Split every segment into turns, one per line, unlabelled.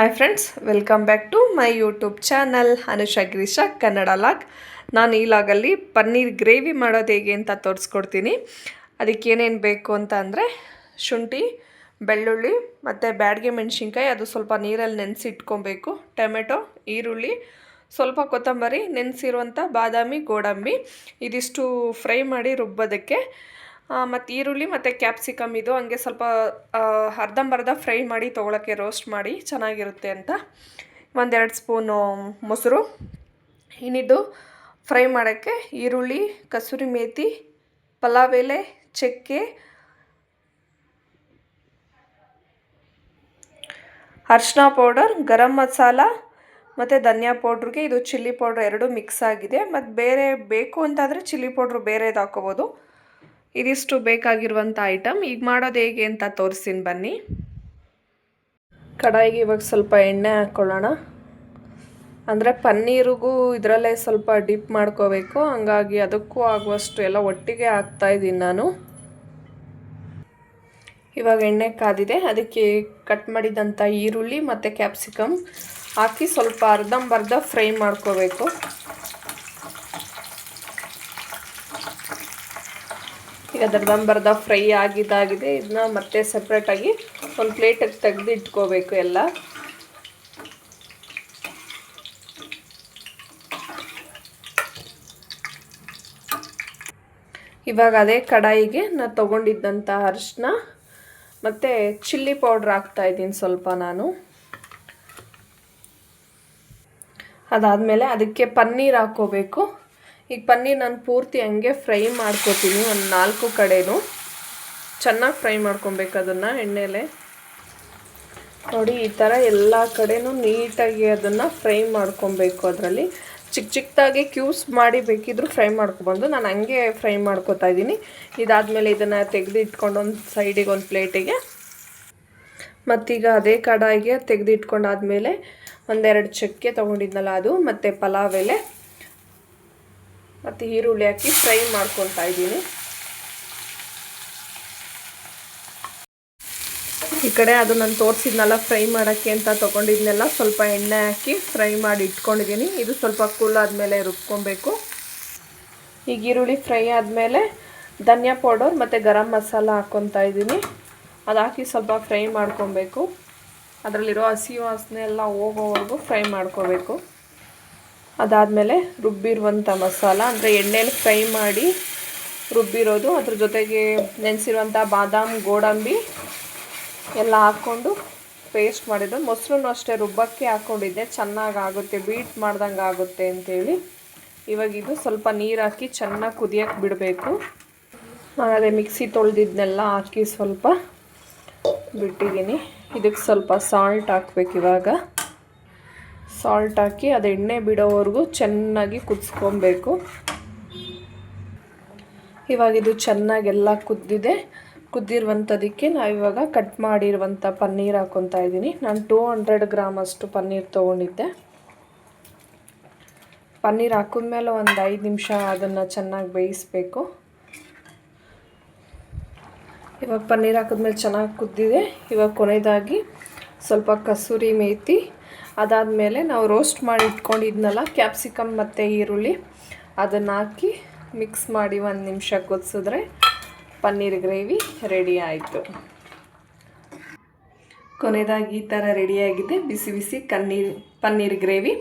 Hi friends welcome back to my YouTube channel Anusha Girisha Kannada log ನಾನು ಈ ಲಾಗಲ್ಲಿ paneer gravy ಮಾಡೋದು ಹೇಗೆ ಅಂತ ತೋರಿಸ್ಕೊಡ್ತೀನಿ. ಅದಕ್ಕೆ ಏನೇನು ಬೇಕು ಅಂತ ಅಂದರೆ ಶುಂಠಿ, ಬೆಳ್ಳುಳ್ಳಿ ಮತ್ತು ಬ್ಯಾಡ್ಗೆ ಮೆಣಸಿನ್ಕಾಯಿ, ಅದು ಸ್ವಲ್ಪ ನೀರಲ್ಲಿ ನೆನೆಸಿ ಇಟ್ಕೊಬೇಕು. ಟೊಮೆಟೊ, ಈರುಳ್ಳಿ, ಸ್ವಲ್ಪ ಕೊತ್ತಂಬರಿ, ನೆನೆಸಿರುವಂಥ ಬಾದಾಮಿ, ಗೋಡಂಬಿ, ಇದಿಷ್ಟು ಫ್ರೈ ಮಾಡಿ ರುಬ್ಬೋದಕ್ಕೆ ಮತ್ತು ಈರುಳ್ಳಿ ಮತ್ತು ಕ್ಯಾಪ್ಸಿಕಮ್ ಇದು ಹಂಗೆ ಸ್ವಲ್ಪ ಅರ್ಧಂಬರ್ಧ ಫ್ರೈ ಮಾಡಿ ತೊಗೊಳಕ್ಕೆ ರೋಸ್ಟ್ ಮಾಡಿ ಚೆನ್ನಾಗಿರುತ್ತೆ ಅಂತ. ಒಂದೆರಡು ಸ್ಪೂನು ಮೊಸರು. ಇನ್ನಿದ್ದು ಫ್ರೈ ಮಾಡೋಕ್ಕೆ ಈರುಳ್ಳಿ, ಕಸೂರಿ ಮೇಥಿ ಪಲಾವ್ ಎಲೆ, ಚಕ್ಕೆ, ಅರ್ಶಿನ ಪೌಡರ್, ಗರಂ ಮಸಾಲ ಮತ್ತು ಧನಿಯಾ ಪೌಡ್ರಿಗೆ ಇದು ಚಿಲ್ಲಿ ಪೌಡ್ರ್ ಎರಡು ಮಿಕ್ಸ್ ಆಗಿದೆ. ಮತ್ತು ಬೇರೆ ಬೇಕು ಅಂತಾದರೆ ಚಿಲ್ಲಿ ಪೌಡ್ರ್ ಬೇರೆದು ಹಾಕೋಬೋದು. ಇದಿಷ್ಟು ಬೇಕಾಗಿರುವಂಥ ಐಟಮ್ ಈಗ ಮಾಡೋದು ಹೇಗೆ ಅಂತ ತೋರಿಸ್ತೀನಿ ಬನ್ನಿ. ಕಡಾಯಿಗೆ ಇವಾಗ ಸ್ವಲ್ಪ ಎಣ್ಣೆ ಹಾಕ್ಕೊಳ್ಳೋಣ ಅಂದರೆ ಪನ್ನೀರಿಗೂ ಇದರಲ್ಲೇ ಸ್ವಲ್ಪ ಡಿಪ್ ಮಾಡ್ಕೋಬೇಕು. ಹಂಗಾಗಿ ಅದಕ್ಕೂ ಆಗುವಷ್ಟು ಎಲ್ಲ ಒಟ್ಟಿಗೆ ಹಾಕ್ತಾಯಿದ್ದೀನಿ ನಾನು. ಇವಾಗ ಎಣ್ಣೆ ಕಾದಿದೆ. ಅದಕ್ಕೆ ಕಟ್ ಮಾಡಿದಂಥ ಈರುಳ್ಳಿ ಮತ್ತು ಕ್ಯಾಪ್ಸಿಕಮ್ ಹಾಕಿ ಸ್ವಲ್ಪ ಅರ್ಧಂಬರ್ಧ ಫ್ರೈ ಮಾಡ್ಕೋಬೇಕು. ಈಗ ಅರ್ಧಂಬರ್ಧ ಫ್ರೈ ಆಗಿದ್ದಾಗಿದೆ. ಇದನ್ನ ಮತ್ತೆ ಸಪ್ರೇಟಾಗಿ ಒಂದು ಪ್ಲೇಟಿಗೆ ತೆಗೆದು ಇಟ್ಕೋಬೇಕು ಎಲ್ಲ. ಇವಾಗ ಅದೇ ಕಡಾಯಿಗೆ ನಾನು ತೊಗೊಂಡಿದ್ದಂಥ ಅರಿಶಿನ. ಮತ್ತು ಚಿಲ್ಲಿ ಪೌಡ್ರ್ ಹಾಕ್ತಾ ಇದ್ದೀನಿ ಸ್ವಲ್ಪ ನಾನು. ಅದಾದಮೇಲೆ ಅದಕ್ಕೆ ಪನ್ನೀರ್ ಹಾಕ್ಕೋಬೇಕು. ಈಗ ಪನ್ನೀರ್ ನಾನು ಪೂರ್ತಿ ಹಂಗೆ ಫ್ರೈ ಮಾಡ್ಕೋತೀನಿ. ಒಂದು ನಾಲ್ಕು ಕಡೆನೂ ಚೆನ್ನಾಗಿ ಫ್ರೈ ಮಾಡ್ಕೊಬೇಕು ಅದನ್ನು ಎಣ್ಣೆಲೆ. ನೋಡಿ, ಈ ಥರ ಎಲ್ಲ ಕಡೆನೂ ನೀಟಾಗಿ ಅದನ್ನು ಫ್ರೈ ಮಾಡ್ಕೊಬೇಕು ಅದರಲ್ಲಿ. ಚಿಕ್ಕ ಚಿಕ್ಕದಾಗಿ ಕ್ಯೂಸ್ ಮಾಡಿ ಬೇಕಿದ್ರೂ ಫ್ರೈ ಮಾಡ್ಕೊಬಂದು. ನಾನು ಹಂಗೆ ಫ್ರೈ ಮಾಡ್ಕೊತಾ ಇದ್ದೀನಿ. ಇದಾದಮೇಲೆ ಇದನ್ನು ತೆಗೆದು ಇಟ್ಕೊಂಡು ಒಂದು ಸೈಡಿಗೆ ಒಂದು ಪ್ಲೇಟಿಗೆ. ಮತ್ತೀಗ ಅದೇ ಕಡಾಯಿಗೆ ತೆಗೆದು ಇಟ್ಕೊಂಡಾದ್ಮೇಲೆ ಒಂದೆರಡು ಚಕ್ಕೆ ತೊಗೊಂಡಿದ್ನಲ್ಲ ಅದು, ಮತ್ತು ಪಲಾವ್ ಎಲೆ. ಮತ್ತು ಈರುಳ್ಳಿ ಹಾಕಿ ಫ್ರೈ ಮಾಡ್ಕೊತಾ ಇದ್ದೀನಿ. ಈ ಕಡೆ ಅದು ನಾನು ತೋರಿಸಿದ್ನಲ್ಲ ಫ್ರೈ ಮಾಡೋಕ್ಕೆ ಅಂತ ತೊಗೊಂಡಿದ್ನೆಲ್ಲ ಸ್ವಲ್ಪ ಎಣ್ಣೆ ಹಾಕಿ ಫ್ರೈ ಮಾಡಿ ಇಟ್ಕೊಂಡಿದ್ದೀನಿ. ಇದು ಸ್ವಲ್ಪ ಕೂಲ್ ಆದಮೇಲೆ ರುಬ್ಕೊಬೇಕು. ಈಗ ಈರುಳ್ಳಿ ಫ್ರೈ ಆದಮೇಲೆ ಧನಿಯಾ ಪೌಡರ್ ಮತ್ತು ಗರಂ ಮಸಾಲ ಹಾಕ್ಕೊತಾ ಇದ್ದೀನಿ. ಅದು ಹಾಕಿ ಸ್ವಲ್ಪ ಫ್ರೈ ಮಾಡ್ಕೊಬೇಕು ಅದರಲ್ಲಿರೋ ಹಸಿ ವಾಸನೆ ಎಲ್ಲ ಹೋಗೋವರೆಗೂ ಫ್ರೈ ಮಾಡ್ಕೋಬೇಕು ಅದಾದಮೇಲೆ ರುಬ್ಬಿರುವಂಥ ಮಸಾಲ, ಅಂದರೆ ಎಣ್ಣೆಲಿ ಫ್ರೈ ಮಾಡಿ ರುಬ್ಬಿರೋದು. ಅದ್ರ ಜೊತೆಗೆ ನೆನೆಸಿರುವಂಥ ಬಾದಾಮ್, ಗೋಡಂಬಿ ಎಲ್ಲ ಹಾಕ್ಕೊಂಡು ಪೇಸ್ಟ್ ಮಾಡಿದ್ದು. ಮೊಸರನ್ನು ಅಷ್ಟೇ ರುಬ್ಬಕ್ಕೆ ಹಾಕ್ಕೊಂಡಿದ್ದೆ ಚೆನ್ನಾಗಿ ಆಗುತ್ತೆ ಬೀಟ್ ಮಾಡ್ದಂಗೆ ಆಗುತ್ತೆ ಅಂತೇಳಿ. ಇವಾಗ ಇದು ಸ್ವಲ್ಪ ನೀರು ಹಾಕಿ ಚೆನ್ನಾಗಿ ಕುದಿಯೋಕ್ಕೆ ಬಿಡಬೇಕು. ಅದೇ ಮಿಕ್ಸಿ ತೊಳೆದಿದ್ದನ್ನೆಲ್ಲ ಹಾಕಿ ಸ್ವಲ್ಪ ಬಿಟ್ಟಿದ್ದೀನಿ. ಇದಕ್ಕೆ ಸ್ವಲ್ಪ ಸಾಲ್ಟ್ ಹಾಕ್ಬೇಕು ಇವಾಗ. ಸಾಲ್ಟ್ ಹಾಕಿ ಅದು ಎಣ್ಣೆ ಬಿಡೋವರೆಗೂ ಚೆನ್ನಾಗಿ ಕುದಿಸ್ಕೊಬೇಕು. ಇವಾಗ ಇದು ಚೆನ್ನಾಗೆಲ್ಲ ಕುದ್ದಿದೆ. ಕುದ್ದಿರುವಂಥದಕ್ಕೆ ನಾವಿವಾಗ ಕಟ್ ಮಾಡಿರುವಂಥ ಪನ್ನೀರ್ ಹಾಕ್ಕೊತಾ ಇದ್ದೀನಿ. ನಾನು ಟೂ ಹಂಡ್ರೆಡ್ ಗ್ರಾಮ್ ಅಷ್ಟು ಪನ್ನೀರ್ ತೊಗೊಂಡಿದ್ದೆ. ಪನ್ನೀರ್ ಹಾಕಿದ್ಮೇಲೆ ಒಂದು ಐದು ನಿಮಿಷ ಅದನ್ನು ಚೆನ್ನಾಗಿ ಬೇಯಿಸಬೇಕು. ಇವಾಗ ಪನ್ನೀರ್ ಹಾಕಿದ್ಮೇಲೆ ಚೆನ್ನಾಗಿ ಕುದ್ದಿದೆ. ಇವಾಗ ಕೊನೆಯದಾಗಿ ಸ್ವಲ್ಪ ಕಸೂರಿ ಮೇಥಿ ಅದಾದಮೇಲೆ ನಾವು ರೋಸ್ಟ್ ಮಾಡಿ ಇಟ್ಕೊಂಡಿದ್ನಲ್ಲ ಕ್ಯಾಪ್ಸಿಕಮ್ ಮತ್ತು ಈರುಳ್ಳಿ. ಅದನ್ನು ಹಾಕಿ ಮಿಕ್ಸ್ ಮಾಡಿ ಒಂದು ನಿಮಿಷ ಕುದಿಸಿದ್ರೆ ಪನ್ನೀರ್ ಗ್ರೇವಿ ರೆಡಿ ಆಯಿತು. ಕೊನೆಯದಾಗಿ ಈ ಥರ ರೆಡಿಯಾಗಿದೆ ಬಿಸಿ ಬಿಸಿ ಕನ್ನೀರ್, ಪನ್ನೀರ್ ಗ್ರೇವಿ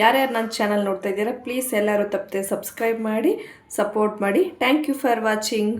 ಯಾರ್ಯಾರು ನನ್ನ ಚಾನಲ್ ನೋಡ್ತಾ ಇದ್ದೀರಾ ಪ್ಲೀಸ್ ಎಲ್ಲರೂ ತಪ್ಪದೆ ಸಬ್ಸ್ಕ್ರೈಬ್ ಮಾಡಿ ಸಪೋರ್ಟ್ ಮಾಡಿ. Thank you for watching